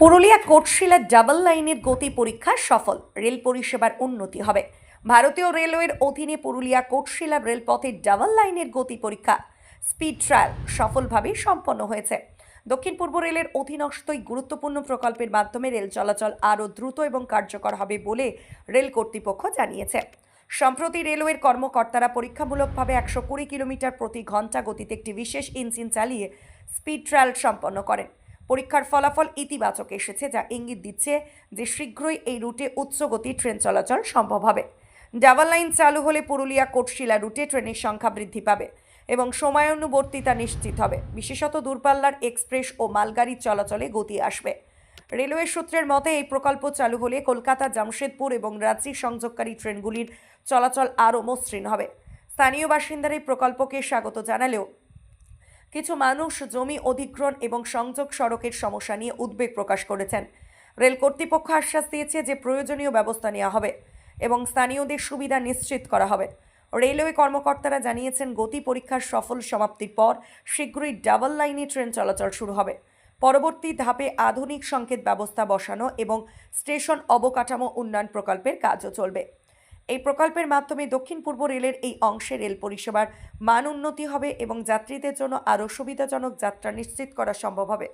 Purulia Kotshila double লাইনের গতি পরীক্ষা সফল। রেল পরিষেবার উন্নতি হবে। ভারতীয় রেলওয়ের অধীনে পুরুলিয়া কোটশিলা রেলপথে ডাবল লাইনের গতি পরীক্ষা, স্পিড ট্রায়াল সফলভাবে সম্পন্ন হয়েছে। দক্ষিণ পূর্ব রেলের অধীনস্থ এই গুরুত্বপূর্ণ প্রকল্পের মাধ্যমে রেল চলাচল আরও দ্রুত এবং কার্যকর হবে বলে রেল কর্তৃপক্ষ জানিয়েছে। সম্প্রতি রেলওয়ের কর্মকর্তারা পরীক্ষামূলকভাবে একশো কুড়ি কিলোমিটার প্রতি ঘণ্টা গতিতে একটি বিশেষ ইঞ্জিন চালিয়ে স্পিড ট্রায়াল সম্পন্ন করেন। পরীক্ষার ফলাফল ইতিবাচক এসেছে, যা ইঙ্গিত দিচ্ছে যে শীঘ্রই এই রুটে উচ্চ গতির ট্রেন চলাচল সম্ভব হবে। ডাবল লাইন চালু হলে পুরুলিয়া কোটশিলা রুটে ট্রেনের সংখ্যা বৃদ্ধি পাবে এবং সময়ানুবর্তিতা নিশ্চিত হবে। বিশেষত দূরপাল্লার এক্সপ্রেস ও মালগাড়ি চলাচলে গতি আসবে। রেলওয়ে সূত্রের মতে, এই প্রকল্প চালু হলে কলকাতা, জামশেদপুর এবং রাঁচি সংযোগকারী ট্রেনগুলির চলাচল আরও মসৃণ হবে। স্থানীয় বাসিন্দারা এই প্রকল্পকে স্বাগত জানালেও কিছু মানুষ জমি অধিগ্রহণ এবং সংযোগ সড়কের সমস্যা নিয়ে উদ্বেগ প্রকাশ করেছেন। রেল কর্তৃপক্ষ আশ্বাস দিয়েছে যে প্রয়োজনীয় ব্যবস্থা নেওয়া হবে এবং স্থানীয়দের সুবিধা নিশ্চিত করা হবে। রেলওয়ে কর্মকর্তারা জানিয়েছেন, গতি পরীক্ষার সফল সমাপ্তির পর শীঘ্রই ডাবল লাইনে ট্রেন চলাচল শুরু হবে। পরবর্তী ধাপে আধুনিক সংকেত ব্যবস্থা বসানো এবং স্টেশন অবকাঠামো উন্নয়ন প্রকল্পের কাজও চলবে। এই প্রকল্পের মাধ্যমে দক্ষিণ পূর্ব রেলের এই অংশে রেল পরিষেবার মান উন্নতি হবে এবং যাত্রীদের জন্য আরও সুবিধাজনক যাত্রা নিশ্চিত করা সম্ভব হবে।